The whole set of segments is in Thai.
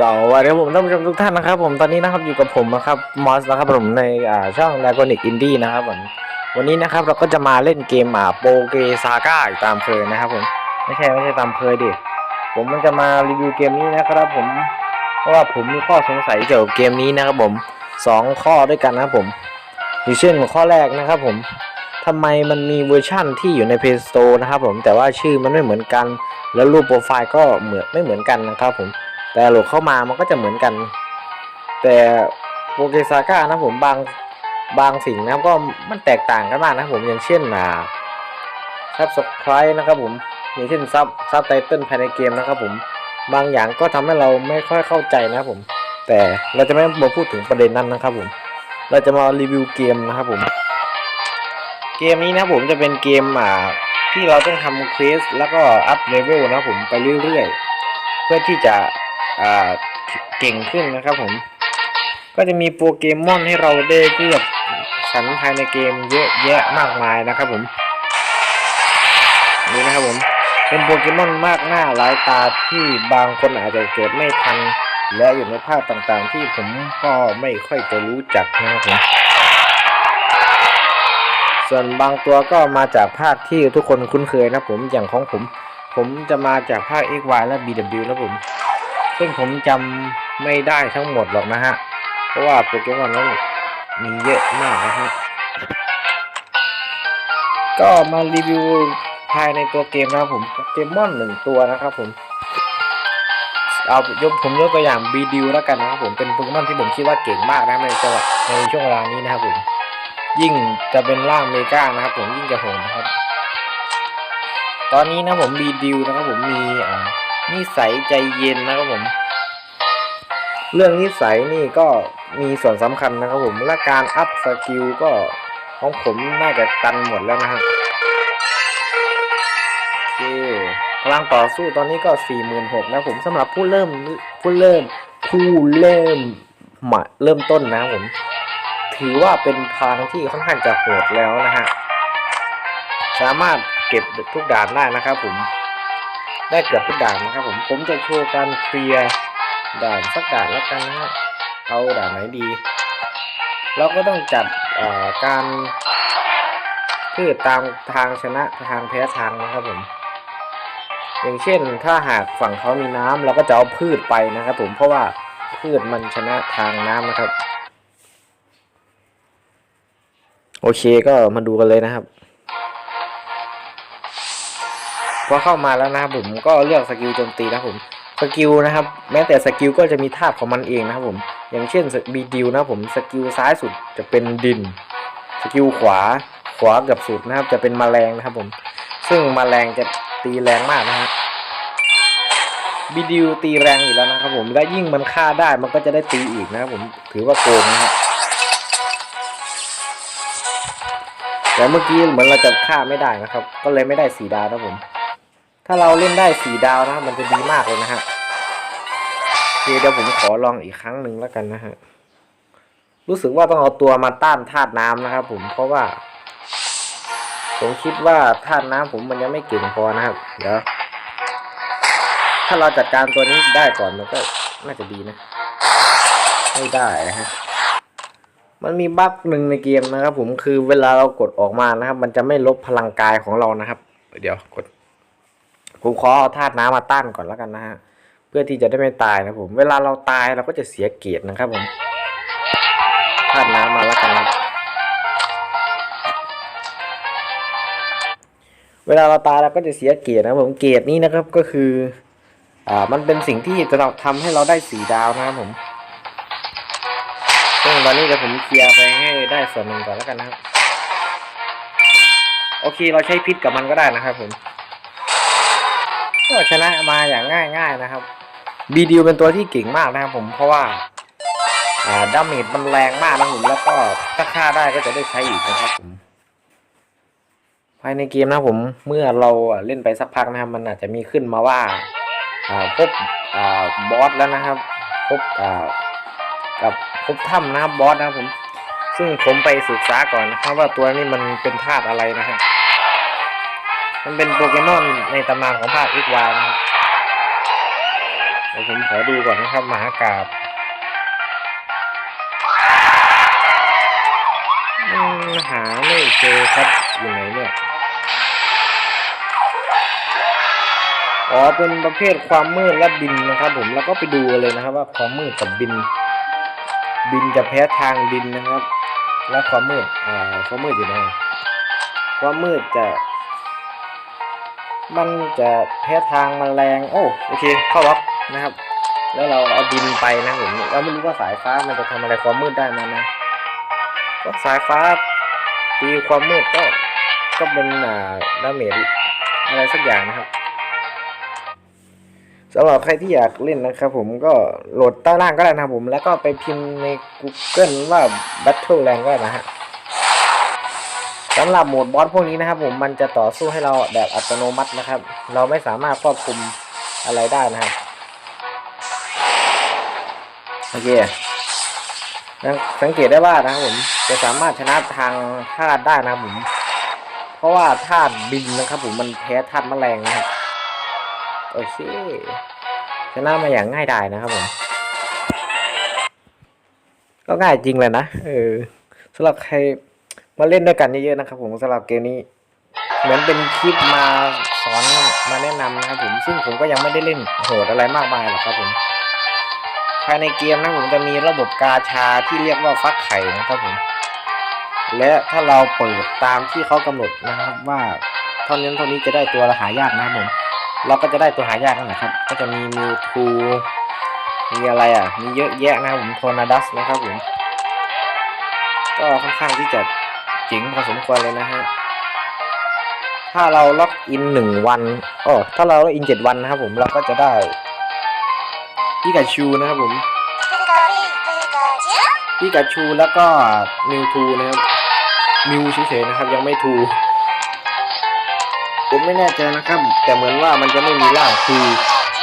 สวัสดีครับผมท่านผู้ชมทุกท่านนะครับ ผมตอนนี้นะครับอยู่กับผมนะครับมอสนะครับผมในอ่าช่อง d ด a g o n i c Indie นะครับผมวันนี้นะครับเราก็จะมาเล่นเกมอ่าโปเกซาก้าตามเคยนะครับผมไม่ใช่ไม่ใช่ตามเคยดิผมมันจะมารีวิวเกมนี้นะครับผมเพราะว่าผมมีข้อสงสัยเกี่ยวกับเกมนี้นะครับผมสองข้อด้วยกันนะครับผมอย่างเช่นข้อแรกนะครับผมทำไมมันมีเวอร์ชั่นที่อยู่ใน Play Store นะครับผมแต่ว่าชื่อมันไม่เหมือนกัน แล้วรูปโปรไฟล์ก็เหมือนไม่เหมือนกันนะครับผม แต่โหลดเข้ามามันก็จะเหมือนกัน แต่โปเกซาก้านะผมบางบางสิ่งนะก็มันแตกต่างกันมากนะผมอย่างเช่นอ่าซับสไครต์นะครับผมอย่างเช่นซับซับไตเติลภายในเกมนะครับผมบางอย่างก็ทำให้เราไม่ค่อยเข้าใจนะครับผม แต่เราจะไม่มาพูดถึงประเด็นนั้นนะครับผม เราจะมารีวิวเกมนะครับผม เกมนี้นะผมจะเป็นเกมอ่าที่เราต้องทำเควสแล้วก็อัพเลเวลนะผมไปเรื่อยๆ เพื่อที่จะ เก่งขึ้นนะครับผม ก็จะมีโปเกมอนให้เราได้เลือกสรรภายในเกมเยอะแยะมากมายนะครับผมนี่นะครับผมเป็นโปเกมอนมากหน้าหลายตาที่บางคนอาจจะเกิดไม่ทัน และอยู่ในภาคต่างๆ ที่ผมก็ไม่ค่อยจะรู้จักนะครับผมส่วนบางตัวก็มาจากภาคที่ทุกคนคุ้นเคยนะผมอย่างของผม ผมจะมาจากภาค XY และ BW นะผม ซึ่งผมจำไม่ได้ทั้งหมดหรอกนะฮะ เพราะว่าโปเกมอนนั้นมีเยอะมากนะฮะ ก็มารีวิวภายในตัวเกมนะครับผมโปเกมอนหนึ่งตัวนะครับผม เอายกผมยกตัวอย่างบีดิวแล้วกันนะครับผมเป็นโปเกมอนที่ผมคิดว่าเก่งมากนะในจังหวะในช่วงเวลานี้นะครับผม ยิ่งจะเป็นร่างเมกานะครับผมยิ่งจะโหดนะครับ ตอนนี้นะผมบีดิวนะครับผมมีอ่า นิสัยใจเย็นนะครับผม เรื่องนิสัยนี่ก็มีส่วนสำคัญนะครับผม และการอัพสกิลก็ของผมน่าจะตันหมดแล้วนะฮะโอเคพลังต่อสู้ตอนนี้ก็ 46,000นะผมสำหรับผู้เริ่มผู้เริ่มผู้เริ่มหม่เริ่มต้นนะครับผม ถือว่าเป็นพลังที่ค่อนข้างจะโหดแล้วนะฮะ สามารถเก็บทุกด่านได้นะครับผม ได้เกือบทุกด่านนะครับผม ผมจะโชว์การเคลียร์ด่านสักด่านแล้วกันนะฮะเอาด่านไหนดี เราก็ต้องจัดการพืชตามทางชนะทางแพ้ทางนะครับผม อย่างเช่นถ้าหากฝั่งเขามีน้ำเราก็จะเอาพืชไปนะครับผมเพราะว่าพืชมันชนะทางน้ำนะครับ โอเคก็มาดูกันเลยนะครับ พอเข้ามาแล้วนะครับผมก็เลือกสกิลโจมตีนะผมสกิลนะครับแม้แต่สกิลก็จะมีธาตุของมันเองนะครับผมอย่างเช่นบีดิวนะผมสกิลซ้ายสุดจะเป็นดิน สกิลขวาขวากับสุดนะครับ จะเป็นแมลงนะครับผม ซึ่งแมลงจะตีแรงมากนะฮะบีดิวตีแรงอยู่แล้วนะครับผมและยิ่งมันฆ่าได้มันก็จะได้ตีอีกนะครับผมถือว่าโกงนะครับแต่เมื่อกี้เหมือนเราจะฆ่าไม่ได้นะครับ ก็เลยไม่ได้สีดาวนะผม ถ้าเราเล่นได้สี่ดาวนะครับมันจะดีมากเลยนะฮะเคเดี๋ยวผมขอลองอีกครั้งหนึ่งแล้วกันนะฮะรู้สึกว่าต้องเอาตัวมาต้านธาตุน้ำนะครับผมเพราะว่า ผมคิดว่าธาตุน้ำผมมันยังไม่เก่งพอนะครับเดี๋ยวถ้าเราจัดการตัวนี้ได้ก่อนมันก็น่าจะดีนะไม่ได้นะฮะมันมีบั๊กหนึ่งในเกมนะครับ ผมคือเวลาเรากดออกมานะครับ มันจะไม่ลบพลังกายของเรานะครับ เดี๋ยวกด ผมขอเอาธาตุน้ำมาต้านก่อนแล้วกันนะฮะเพื่อที่จะได้ไม่ตายนะผม เวลาเราตายเราก็จะเสียเกียรตินะครับผมธาตุน้ำมาแล้วกันนะครับเวลาเราตายเราก็จะเสียเกียรตินะผมเกียรตินี้นะครับก็คือ อ่ามันเป็นสิ่งที่จะทำให้เราได้สีดาวนะครับผมซึ่งตอนนี้เดี๋ยวผมเคลียร์ไปให้ได้ส่วนหนึ่งก่อนแล้วกันนะครับ โอเคเราใช้พิษกับมันก็ได้นะครับผม ก็ชนะมาอย่างง่าย ๆนะครับบีดิวเป็นตัวที่เก่งมากนะครับผมเพราะว่าอ่าดาเมจมันแรงมากนะผมแล้วก็ถ้าฆ่าได้ก็จะได้ใช้อีกนะครับผมภายในเกมนะผมเมื่อเราเล่นไปสักพักนะครับมันอาจจะมีขึ้นมาว่าพบอบอสแล้วนะครับพบกับพบถ้ำนะครับบอสนะครับผม ซึ่งผมไปศึกษาก่อนนะครับว่าตัวนี้มันเป็นธาตุอะไรนะครับ มันเป็นโปเกมอนในตำนานของภาค XY นะครับเดี๋ยวผมขอดูก่อนนะครับมหากราบหาไม่เจอครับอยู่ไหนเนี่ย อ๋อเป็นประเภทความมืดและบินนะครับ ผมแล้วก็ไปดูเลยนะครับ ว่าความมืดกับบิน บินจะแพ้ทางดินนะครับ และความมืดอ่าความมืดอยู่ไหนความมืดจะ มันจะแพ้ทางแมลงโอ้โอเคเข้าล็อกนะครับ แล้วเราเอาดินไปนะผมเราไม่รู้ว่าสายฟ้ามันจะทำอะไรความมืดได้มันนะก็สายฟ้าตีความมืดก็ก็เป็นอ่าดาเมจอะไรสักอย่างนะครับสำหรับใครที่อยากเล่นนะครับผมก็โหลดใต้ล่างก็ได้นะครับผมแล้วก็ไปพิมพ์ใน Google ว่า Battleland ก็ได้นะฮะ สำหรับโหมดบอสพวกนี้นะครับ ผมมันจะต่อสู้ให้เราแบบอัตโนมัตินะครับ เราไม่สามารถควบคุมอะไรได้นะครับโอเคสังเกตได้ว่านะครับผมจะสามารถชนะทางธาตุได้นะครับผม เพราะว่าธาตุบินนะครับ ผมมันแพ้ธาตุแมลงนะครับโอเคชนะมาอย่างง่ายดายนะครับผมก็ง่ายจริงเลยนะเออสำหรับใคร มาเล่นด้วยกันเยอะๆนะครับผมสำหรับเกมนี้ เหมือนเป็นคลิปมาสอนมาแนะนำนะครับผมซึ่งผมก็ยังไม่ได้เล่นโหดอะไรมากมายหรอกครับผมภายในเกมนะผมจะมีระบบกาชาที่เรียกว่าฟักไข่นะครับผม และถ้าเราเปิดตามที่เขากำหนดนะครับว่าเท่านี้เท่านี้จะได้ตัวหายากนะผมเราก็จะได้ตัวหายากนั่นแหละครับ ก็จะมีมิวทูมีอะไรอะ มีเยอะแยะนะผมโทนาดัสนะครับผม ก็ค่อนข้างที่จะ จ๋งพอสมควรเลยนะฮะ ถ้าเราล็อกอินหนึ่งวันอ๋อถ้าเราล็อกอินเจ็ดวันนะครับผมเราก็จะได้พิกาชูนะครับผมพิกาชูแล้วก็มิวทูนะครับมิวเฉยๆนะครับ ยังไม่ทูผมไม่แน่ใจนะครับ แต่เหมือนว่ามันจะไม่มีร่างคือ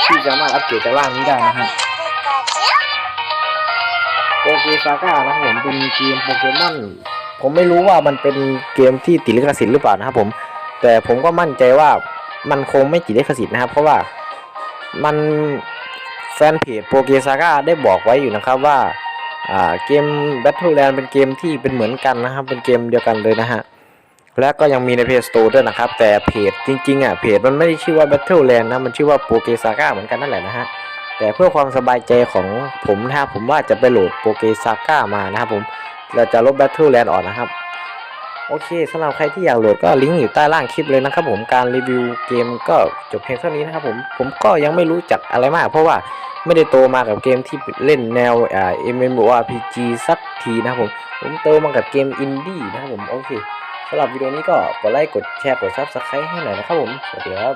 ที่สามารถอัปเกรดจากร่างนี้ได้นะครับโปเกซาก้านะครับผมเป็นเกมโปเกมอน ผมไม่รู้ว่ามันเป็นเกมที่ติดลิขสิทธิ์หรือเปล่านะครับผม แต่ผมก็มั่นใจว่ามันคงไม่ติดลิขสิทธิ์นะครับ เพราะว่ามันแฟนเพจโปเกซาก้าได้บอกไว้อยู่นะครับว่าเกม Battleland เป็นเกมที่เป็นเหมือนกันนะครับ เป็นเกมเดียวกันเลยนะฮะ และก็ยังมีในเพจ Store ด้วยนะครับ แต่เพจจริงๆอะเพจมันไม่ได้ชื่อว่า Battleland นะ มันชื่อว่า p o k e s a g a เหมือนกันนั่นแหละนะฮะ แต่เพื่อความสบายใจของผมนะครับผมว่าจะไปโหลด p o k e s a g a มานะครับผม เราจะลบ Battleland ออกนะครับ โอเคสำหรับใครที่อยากโหลดก็ลิงก์อยู่ใต้ล่างคลิปเลยนะครับผมการรีวิวเกมก็จบเพียงเท่านี้นะครับผมผมก็ยังไม่รู้จักอะไรมาก เพราะว่าไม่ได้โตมากับเกมที่เล่นแนวอ่า MMORPG สักทีนะครับผมผมโตมากับเกมอินดี้นะครับผมโอเคสำหรับวิดีโอนี้ก็กดไลค์กดแชร์กด Subscribe ให้หน่อยนะครับผมสวัสดีครับ